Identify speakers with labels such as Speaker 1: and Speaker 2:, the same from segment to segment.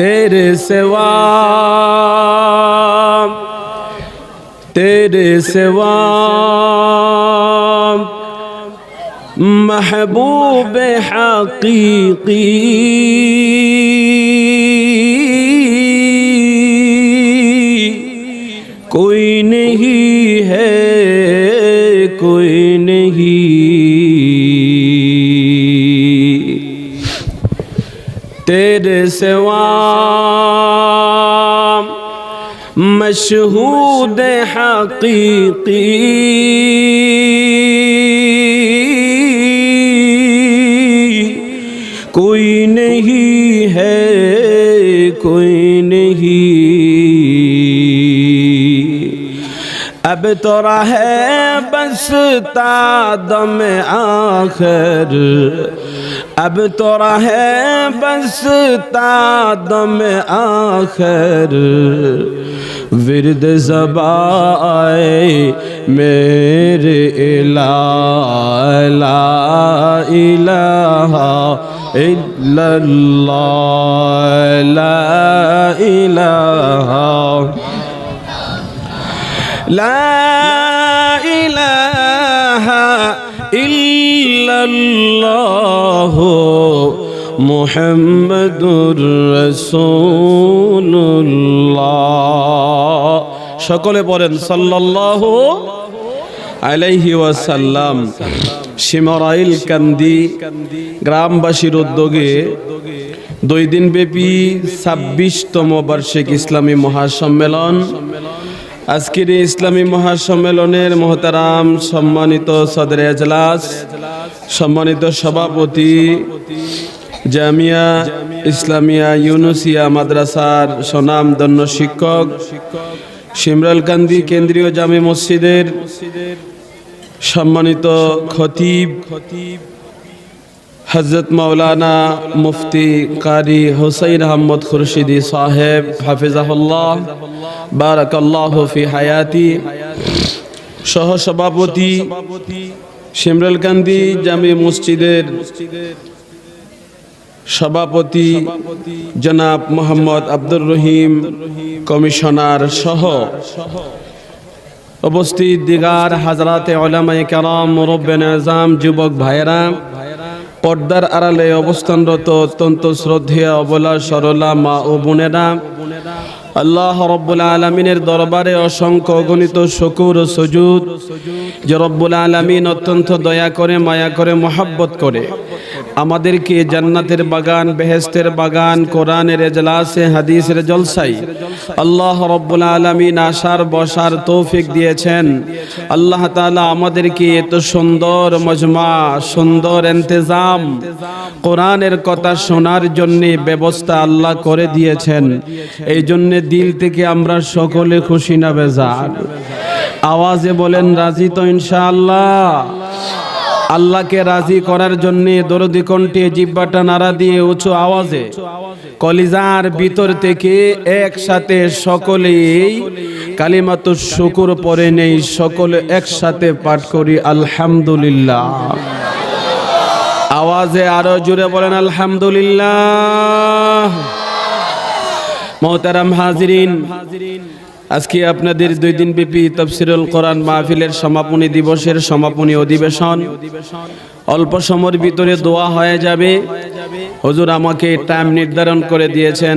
Speaker 1: तेरे सिवा तेरे सिवा महबूब हकीकी कोई नहीं है कोई नहीं। तेरे सिवा مشہود حقیقی کوئی نہیں ہے، کوئی نہیں۔ اب تو ہے بس تا دم آخر۔ اب تو ہے بس تا دم آخر۔ ورد زبائے میرے الہ لا الہ الا اللہ لا الہ لا الہ الا اللہ মুহাম্মাদুর রাসূলুল্লাহ। সকলে বলেন, সাল্লাল্লাহু আলাইহি ওয়াসাল্লাম, সিমরাইল কান্দি, গ্রামবাসীর উদ্যোগে দুই দিন ব্যাপী ছাব্বিশতম বার্ষিক ইসলামী মহাসম্মেলন। আজকের ইসলামী মহাসম্মেলনের মহতারাম সম্মানিত সদর এজলাস, সম্মানিত সভাপতি জামিয়া ইসলামিয়া ইউনুসিয়া মাদ্রাসার সুনামধন্য শিক্ষক শিমরাল সিমরালকান্দি কেন্দ্রীয় জামে মসজিদের সম্মানিত খতিব খতিব হজরত মৌলানা মুফতি কারি হুসাইন আহমদ খুরশিদি সাহেব, হাফিজাহুল্লাহ, বারাকাল্লাহ ফি হায়াতি সহ সভাপতি সিমরালকান্দি জামে মসজিদের সভাপতি জনাব মোহাম্মদ আব্দুর রহিম কমিশনার সহ উপস্থিত দিগার হাজরাতে ওলামায়ে কেরাম, মুরব্বেন আজম, যুবক ভাইয়েরা, পর্দার আড়ালে অবস্থানরত অত্যন্ত শ্রদ্ধেয় অবলা সরলা মা ও বোনেরা, আল্লাহ রব্বুল আলমিনের দরবারে অসংখ্য গণিত শকুর ও সজুদ যে রব্বুল আলমিন অত্যন্ত দয়া করে, মায়া করে, মহাব্বত করে আমাদেরকে জান্নাতের বাগান বেহেস্তের বাগান, কোরআনের এজলাসে, হাদিসের জলসাই আল্লাহ রব্বুল আলমিন আসার বসার তৌফিক দিয়েছেন। আল্লাহ তালা আমাদেরকে এত সুন্দর মজমা, সুন্দর এন্তেজাম কোরআনের কথা শোনার জন্য ব্যবস্থা আল্লাহ করে দিয়েছেন। এই জন্যে দিল থেকে আমরা সকলে খুশি না বেজার। আওয়াজে বলেন, রাজি তো ইনশাআল্লাহ। আল্লাহকে রাজি করার জন্য দরদি কণ্ঠে জিব্বাটা নাড়া দিয়ে উঁচু আওয়াজে, কলিজার ভিতর থেকে একসাথে সকলেই কালিমাতু শুকুর পরে নেই, সকলে একসাথে পাঠ করি, আলহামদুলিল্লাহ। আওয়াজে আরও জুড়ে বলেন, আলহামদুলিল্লাহ। মোহতারাম হাজিরিন আজকে আপনাদের দুই দিন ব্যাপী তফসিরুল কোরআন মাহফিলের সমাপনী দিবসের সমাপনী অধিবেশন। অল্প সময়ের ভিতরে দোয়া হয়ে যাবে। হজুর আমাকে টাইম নির্ধারণ করে দিয়েছেন।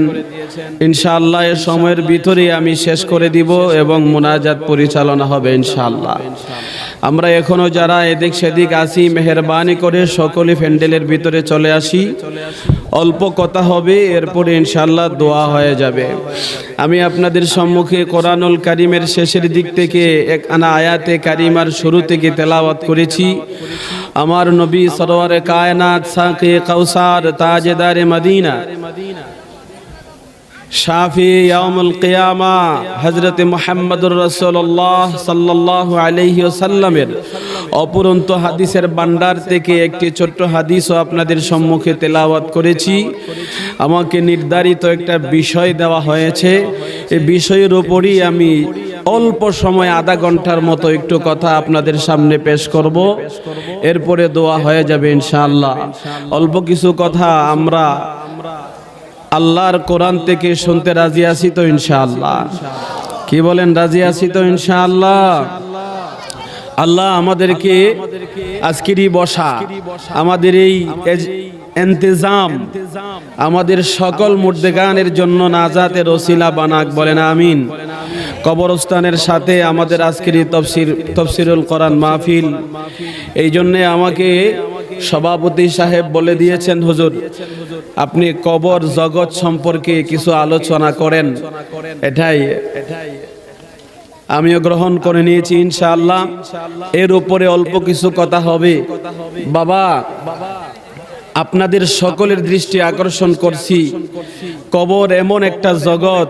Speaker 1: ইনশাআল্লাহ এর সময়ের ভিতরে আমি শেষ করে দিব এবং মোনাজাত পরিচালনা হবে ইনশাআল্লাহ। আমরা এখনও যারা এদিক সেদিক আসি মেহরবানি করে সকলে ফ্যান্ডেলের ভিতরে চলে আসি। অল্প কথা হবে, এরপরে ইনশাল্লাহ দোয়া হয়ে যাবে। আমি আপনাদের সম্মুখে কোরআনুল কারিমের শেষের দিক থেকে এক আনা আয়াতে কারিমার শুরু থেকে তেলাওয়াত করেছি। আমার নবী সরোয়ারে কায়নাত সাকে কৌসার তাজেদারে মদিনা। শাফি ইয়ামুল কিয়ামা হজরত মোহাম্মদুর রসুল্লাহ সাল্লাহ সাল্লামের অপুরন্ত হাদিসের বান্ডার থেকে একটি ছোট্ট হাদিসও আপনাদের সম্মুখে তেলাওয়াত করেছি। আমাকে নির্ধারিত একটা বিষয় দেওয়া হয়েছে। এই বিষয়ের ওপরই আমি অল্প সময়, আধা ঘণ্টার মতো একটু কথা আপনাদের সামনে পেশ করব। এরপরে দোয়া হয়ে যাবে ইনশাআল্লাহ। অল্প কিছু কথা আমরা আল্লাহর কোরআন থেকে শুনতে রাজি আছি তো ইনশাআল্লাহ। কি বলেন, রাজি আছি তো ইনশাআল্লাহ? আল্লাহ আমাদেরকে আজকেরই বসা, আমাদের এই এন্তেজাম, আমাদের সকল মুর্দেগানের জন্য নাজাতের ওসিলা বানাক, বলেন আমিন। কবরস্থানের সাথে আমাদের আজকের তফসির তফসিরুল কোরআন মাহফিল। এই জন্যে আমাকে সভাপতি সাহেব বলে দিয়েছেন, হুজুর, আপনি কবর জগৎ সম্পর্কে কিছু আলোচনা করেন। এটাই আমিও গ্রহণ করে নিয়েছি, ইনশাআল্লাহ। এর উপরে অল্প কিছু কথা হবে। বাবা, আপনাদের সকলের দৃষ্টি আকর্ষণ করছি। কবর এমন একটা জগৎ,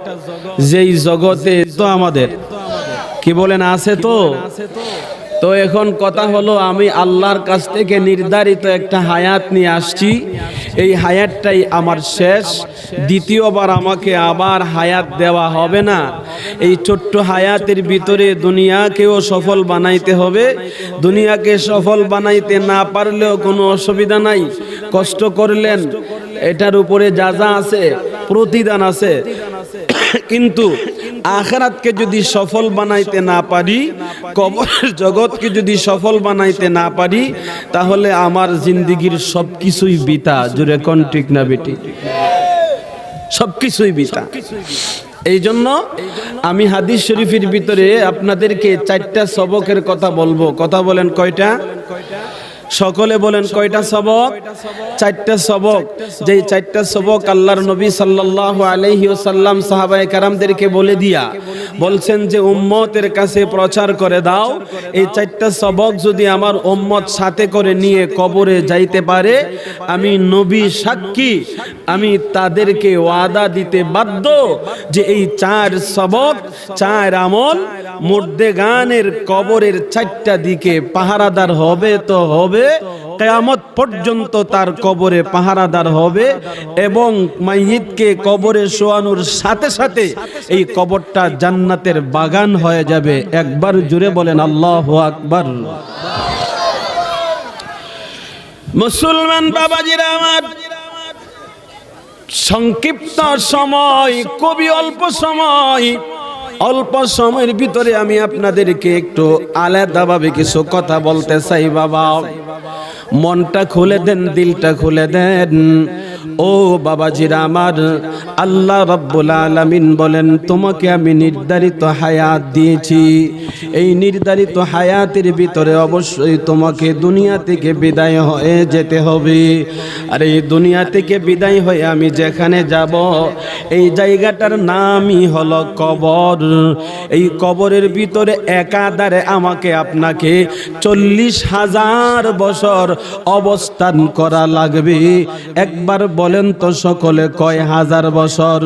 Speaker 1: যেই জগতে তো আমাদের। কি বলেন, আছে তো? তো এখন কথা হলো, আমি আল্লাহর কাছ থেকে নির্ধারিত একটা হায়াত নিয়ে আসছি। এই হায়াতটাই আমার শেষ। দ্বিতীয়বার আমাকে আবার হায়াত দেওয়া হবে না। এই ছোট্ট হায়াতের ভিতরে দুনিয়াকেও সফল বানাইতে হবে। দুনিয়াকে সফল বানাইতে না পারলেও কোনো অসুবিধা নাই। কষ্ট করলেন, এটার উপরে যা যা আছে, প্রতিদান আছে। কিন্তু আখরাতকে যদি সফল বানাইতে না পারি, কবরের জগৎকে যদি সফল বানাইতে না পারি, তাহলে আমার জিন্দিগির সব কিছুই বিতা। জুড়ে কোন ঠিক না বেটি? সব কিছুই বিতা। এই জন্য আমি হাদিস শরীফের ভিতরে আপনাদেরকে চারটা সবকের কথা বলব। কথা বলেন কয়টা? সকলে বলেন কয়টা সবক। চারটা সবক। যেই চারটা সবক আল্লাহর নবী সাল্লাল্লাহু আলাইহি ওয়াসাল্লাম সাহাবায়ে কারামদেরকে বলে দিয়া বলছেন যে উম্মতের কাছে প্রচার করে দাও। এই চারটা সবক যদি আমার উম্মত সাথে করে নিয়ে কবরে যাইতে পারে আমি নবী সাক্ষী। আমি তাদেরকে ওয়াদা দিতে বাধ্য যে এই চার সবক চার আমল মুর্দে গানের কবরের চারটা দিকে পাহারাদার হবে তো হবে। কেয়ামত পর্যন্ত তার কবরে পাহারাদার হবে এবং মাইয়িতকে কবরে শোয়ানোর সাথে সাথে এই কবরটা জান্নাতের বাগান হয়ে যাবে। একবার জুড়ে বলেন আল্লাহ আকবার। মুসলমান বাবাজিরা আমার সংক্ষিপ্ত সময় খুবই অল্প সময় অল্প সময়ের ভিতরে আমি আপনাদেরকে একটু আলাদাভাবে কিছু কথা বলতে চাই, বাবা। মনটা খুলে দেন, দিলটা খুলে দেন। ও বাবাজিরা আমার, আল্লাহ রব্বুল আলামিন বলেন, তোমাকে আমি নির্ধারিত হায়াত দিয়েছি। এই নির্ধারিত হায়াতের ভিতরে অবশ্যই তোমাকে দুনিয়া থেকে বিদায় হয়ে যেতে হবে। আর এই দুনিয়া থেকে বিদায় হয়ে আমি যেখানে যাব, এই জায়গাটার নামই হলো কবর। এই কবরের ভিতরে একাধারে আমাকে আপনাকে চল্লিশ হাজার বছর অবস্থান করা লাগবে। একবার বলেন তো সকলে কয় হাজার বছর?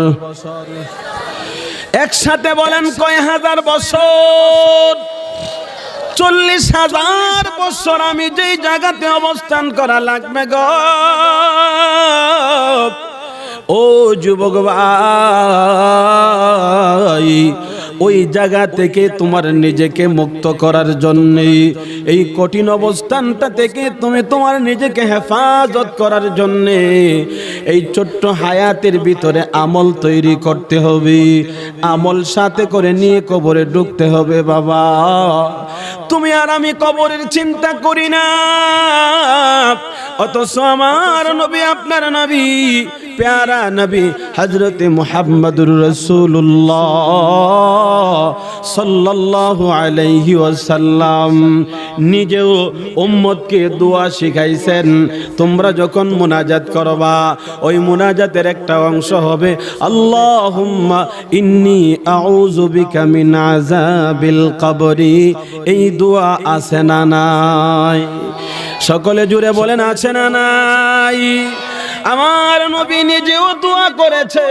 Speaker 1: একসাথে বলেন কয় হাজার বছর? চল্লিশ হাজার বছর আমি যেই জায়গাতে অবস্থান করা লাগবে গ। ও যুবক ভাই, ওই জায়গা থেকে তোমার নিজেকে মুক্ত করার জন্যে এই কঠিন অবস্থানটা থেকে তুমি তোমার নিজেকে হেফাজত করার জন্যে এই ছোট্ট হায়াতের ভিতরে আমল তৈরি করতে হবে। আমল সাথে করে নিয়ে কবরে ঢুকতে হবে, বাবা। তুমি আর আমি কবরের চিন্তা করি না। অথচ আমার নবী, আপনার নবী, প্যারা নবী হজরতে মুহাম্মদুর রসুল্লাহ সাল্লাল্লাহু আলাইহি ওয়াসাল্লাম নিজেও উম্মতকে দোয়া শিখাইছেন, তোমরা যখন মোনাজাত করবা, ওই মোনাজাতের একটা অংশ হবে, আল্লাহুম্মা ইন্নি আউযু বিকা মিন আযাবিল কবরি। এই দোয়া আছে না নাই? সকলে জুড়ে বলেন, আছে না নাই? আমার নবী নিজেও দোয়া করেছে,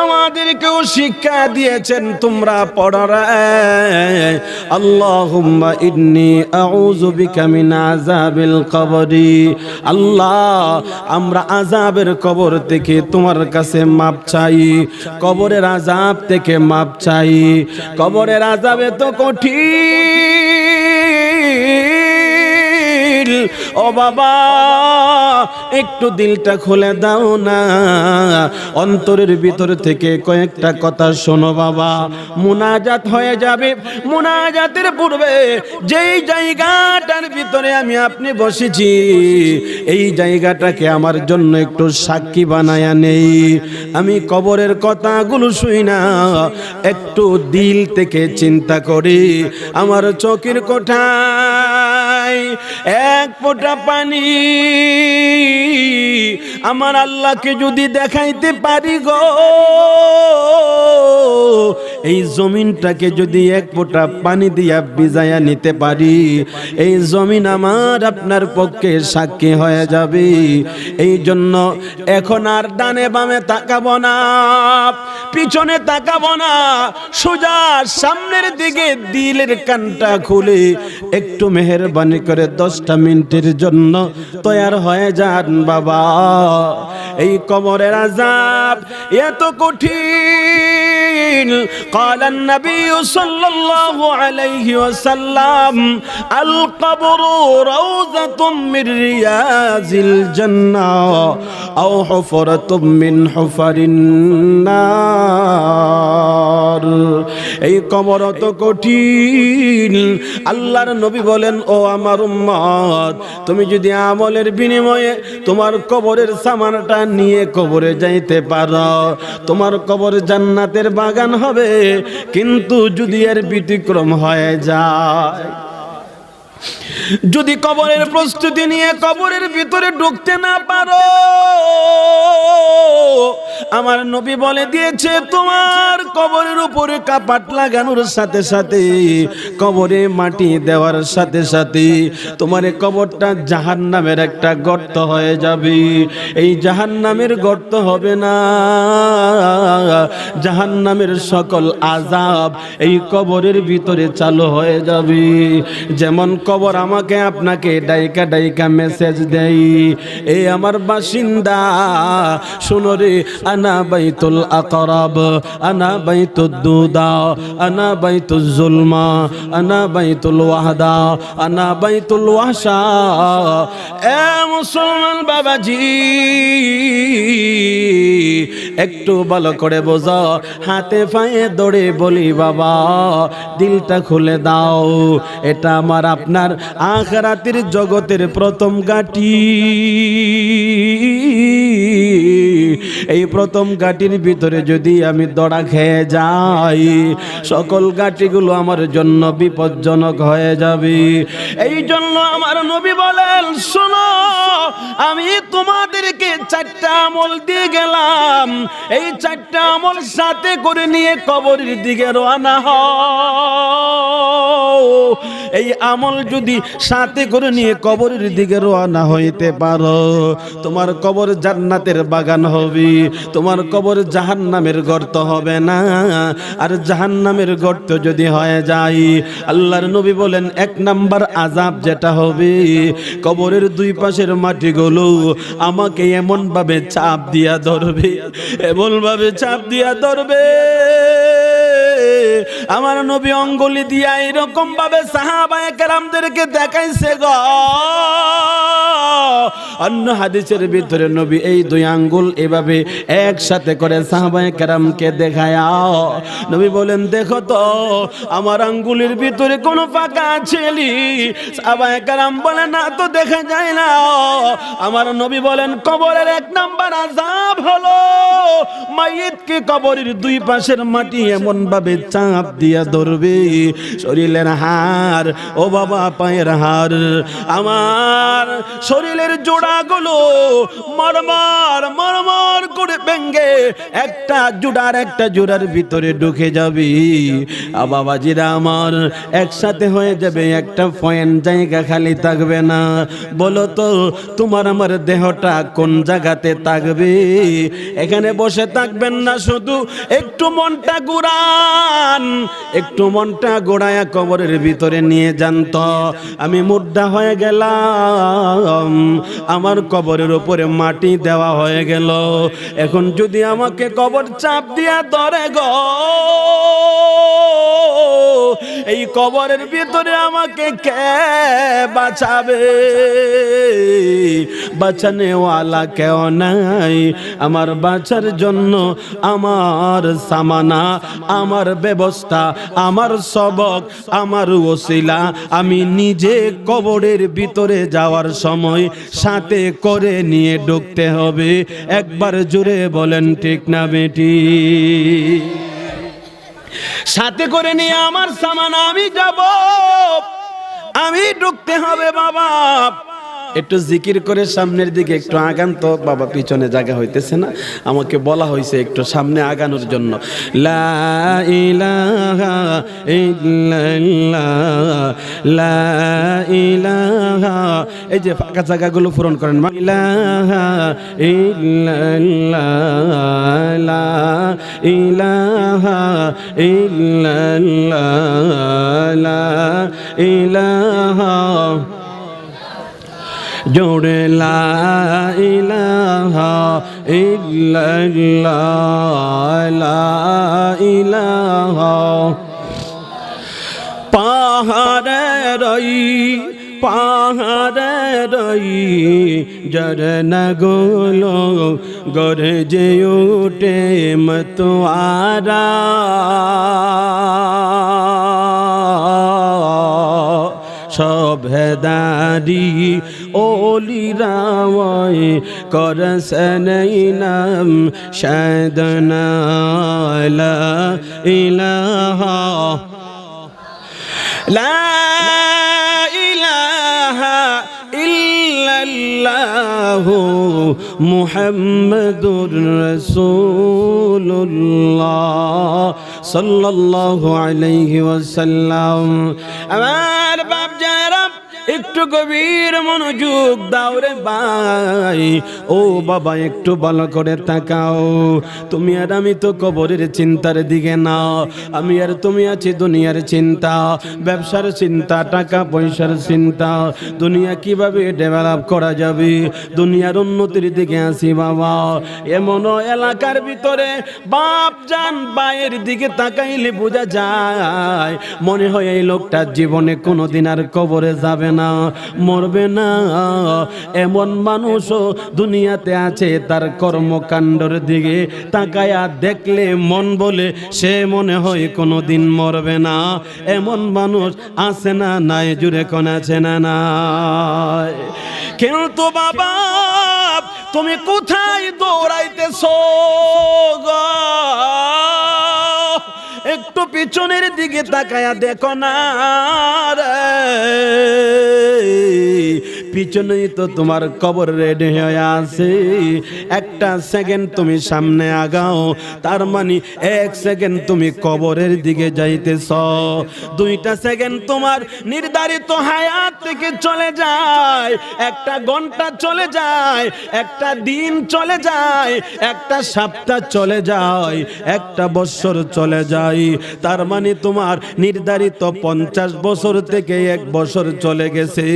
Speaker 1: আমাদেরকেও শিক্ষা দিয়েছেন, তোমরা পড়ারা আল্লাহুম্মা ইন্নি আউযু বিকা মিন আযাবিল কবরি। আল্লাহ, আমরা আযাবের কবর থেকে তোমার কাছে মাপ চাই, কবরের আযাব থেকে মাপ চাই। কবরের আযাবে তো কঠিন। ও বাবা, একটু দিলটা খুলে দাও না। অন্তরের ভিতর থেকে কয়েকটা কথা শোনো বাবা। মুনাজাত হয়ে যাবে। মুনাজাতের পূর্বে যেই জায়গাটার ভিতরে আমি আপনি বসেছি, এই জায়গাটাকে আমার জন্য একটু সাক্ষী বানায়া নেই। আমি কবরের কথাগুলো শুই না, একটু দিল থেকে চিন্তা করি। আমার চোখের এক ফোঁটা পানি। আমার আল্লাহকে যদি দেখাইতে পারি গো এই জমিনটাকে যদি এক ফোঁটা পানি দিয়া ভিজাইয়া নিতে পারি, এই জমিন আমার আপনার পক্ষে সাক্ষী হয়ে যাবে। এই জন্য এখন আর ডানে বামে তাকাবো না, পিছনে তাকাবো না, সোজা সামনের দিকে দিলের কানটা খুলে একটু মেহরবানি করে দশটা মিনিটের জন্য তৈয়ার হয়ে যান বাবা। এই কবরের আজাব এত কঠিন। قال النبي صلى الله عليه وسلم القبر روضة من رياض الجنة أو حفرة من حفر النار এই কবর অত কঠিন আল্লাহর নবী বলেন ও আমার উম্মত তুমি যদি আমলের বিনিময়ে তোমার কবরের সামানটা নিয়ে কবরে যাইতে পারো তোমার কবর জান্নাতের বাগান হবে কিন্তু যদি এর ব্যতিক্রম হয়ে যায় যদি কবরের প্রস্তুতি নিয়ে কবরের ভিতরে ঢুকতে না পারো, আমার নবী বলে দিয়েছে, তোমার কবরের উপরে কাপাট লাগানোর সাথে সাথে, কবরে মাটি দেওয়ার সাথে সাথে, তোমার কবরটা জাহান নামের একটা গর্ত হয়ে যাবে। এই জাহান নামের গর্ত হবে না। জাহান নামের সকল আজাব এই কবরের ভিতরে চালু হয়ে যাবে। যেমন কবর আমাকে আপনাকে ডাইকা ডাইকা মেসেজ দেই। এ আমার বাসিন্দা, শোনো রে, আনা বাইতুল আকরাব, আনা বাইতুদ দুদা, আনা বাইতুল জুলমা, আনা বাইতুল ওয়াহদা, আনা বাইতুল ওয়াহশা। এ মুসলমান বাবাজি একটু ভালো করে বোঝো। হাতে পায়ে দৌড়ে বলি, বাবা, দিলটা খুলে দাও। এটা আমার আপনার আখরাতের জগতের প্রথম গাটি এই প্রথম গাটির ভিতরে যদি আমি দড়া খেয়ে যাই, সকল গাটিগুলো আমার জন্য বিপজ্জনক হয়ে যাবে। এই জন্য আমার নবী বলেন, শোনো, আমি তোমাদেরকে চারটা আমল দিয়ে গেলাম। এই চারটা আমল সাথে করে নিয়ে কবরের দিকে রওনা হও। এই আমল যদি সাথে করে নিয়ে কবরের দিকে রওনা হইতে পারো, তোমার কবর জান্নাতের বাগান হবে, তোমার কবর জাহান্নামের গর্ত হবে না। আর জাহান্নামের গর্ত যদি হয়ে যায়, আল্লাহর নবী বলেন, এক নাম্বার আজাব যেটা হবে, কবরের দুই পাশের মাটিগুলো আমাকে এমনভাবে চাপ দিয়া ধরবে, এমনভাবে চাপ দিয়া ধরবে। আমার নবী অঙ্গুলি দিয়া এরকম ভাবে সাহাবায়ে কেরামদেরকে দেখাইছে গো। অন্য হাদিসের ভিতরে নবী এই দুই আঙ্গুল এভাবে একসাথে করে সাহাবায়ে কেরামকে দেখায়াও নবী বলেন, দেখো তো, আমার আঙ্গুলের ভিতরে কোনো ফাঁকা ছেলি সাহাবায়ে কেরাম বলে, না তো দেখা যায় না। আমার নবী বলেন, কবরের এক নাম্বার আজাব হলো। মাইয়িতকে কবরের দুই পাশের মাটি এমন ভাবে চাপ দিয়া ধরবে, শরীরের হার ও বাবা পায়ের হার আমার শরীরের জোড়াগুলো মরমর মরমর করে ভেঙ্গে একটা জোড়ার একটা জোড়ার ভিতরে ঢুকে যাবি। আ বাবাজিরা আমার একসাথে হয়ে যাবে, একটা পয়েন্ট জায়গা খালি থাকবে না। বলো তো, তোমার আমার দেহটা কোন জায়গাতে থাকবে? এখানে বসে থাকবেন না শুধু, একটু মনটা ঘুরান একটু মনটা গোড়ায়া কবরের ভিতরে নিয়ে যান তো। আমি মুদ্রা হয়ে গেলাম, আমার কবরের উপরে মাটি দেওয়া হয়ে গেল। এখন যদি আমাকে কবর চাপ দিয়া ধরে গো, এই কবরের ভিতরে আমাকে কে বাঁচাবে? বাঁচানেওয়ালা কেউ নাই, আমার বাঁচার জন্য আমার সামানা, আমার ব্যবস্থা আমার সবক, আমার ওসিলা। আমি নিজে কবরের ভিতরে যাওয়ার সময় সাথে করে নিয়ে ঢুকতে হবে। একবার জুড়ে বলেন, ঠিক না বেটি? সাথে করে নিয়ে আমার সামান আমি যাব। আমি ঢুকতে হবে, বাবা। একটু জিকির করে সামনের দিকে একটু আগান তো বাবা পিছনে জায়গা হইতেছে না। আমাকে বলা হয়েছে একটু সামনে আগানোর জন্য। লা ইলাহা ইল্লাল্লাহ, লা ইলাহা। এই যে ফাঁকা জায়গাগুলো পূরণ করেন। ইলাহা ইল্লাল্লাহ, লা ইলাহা ইল্লাল্লাহ, লা ইলাহা জোড়ে লা ইলাহা ইল্লাল্লাহ, লা ইলাহা। পাহাড়ে রই পাহাড়ে রই জরনা গোলো গরে যে উঠে মতোয়ারা। সব হেদারি ওলি রাওয় করসন নাম শাদনা ইলাহা, লা ইলাহা ইল্লাল্লাহু মুহাম্মাদুর রাসূলুল্লাহ সাল্লাল্লাহু আলাইহি ওয়াসাল্লাম। আমার একটু গভীর মনোযোগ দাও রে ভাই। ও বাবা, একটু ভালো করে তাকাও। তুমি আর আমি তো কবরের চিন্তার দিকে না। আমি আর তুমি আছি দুনিয়ার চিন্তা, ব্যবসার চিন্তা, টাকা পয়সার চিন্তা। দুনিয়া কীভাবে ডেভেলপ করা যাবে? দুনিয়ার উন্নতির দিকে আসি বাবা। এমন এলাকার ভিতরে বাপ যান বায়ের দিকে তাকাইলে বোঝা যায়, মনে হয় এই লোকটার জীবনে কোনোদিন আর কবরে যাবে না। মরবে না। এমন মানুষও দুনিয়াতে আছে, তার কর্মকাণ্ডর দিকে তাকায়া দেখলে মন বলে সে মনে হয় কোনো দিন মরবে না। এমন মানুষ আছে না নাই, জুড়ে কোন আছে না নাই। কিন্তু বাবা, তুমি কোথায় দৌড়াইতেছো গো? একটু পিছনের দিকে তাকায়া দেখো না। পিছনেই তো তোমার কবর রেডি হয়ে আছে। একটা সেকেন্ড তুমি সামনে আগাও, তার মানে এক সেকেন্ড তুমি কবরের দিকে যাইতেছ। দুইটা সেকেন্ড তোমার নির্ধারিত হায়াত থেকে চলে যায়। একটা ঘণ্টা চলে যায়, একটা দিন চলে যায়, একটা সপ্তাহ চলে যায়, একটা বছর চলে যায়। তার মানে তোমার নির্ধারিত পঞ্চাশ বছর থেকে এক বছর চলে গেছে।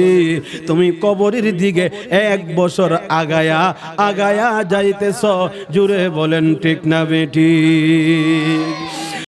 Speaker 1: তুমি কবরের দিকে এক বছর আগায়া আগায়া যাইতেছ। জুড়ে বলেন, ঠিক না বেটি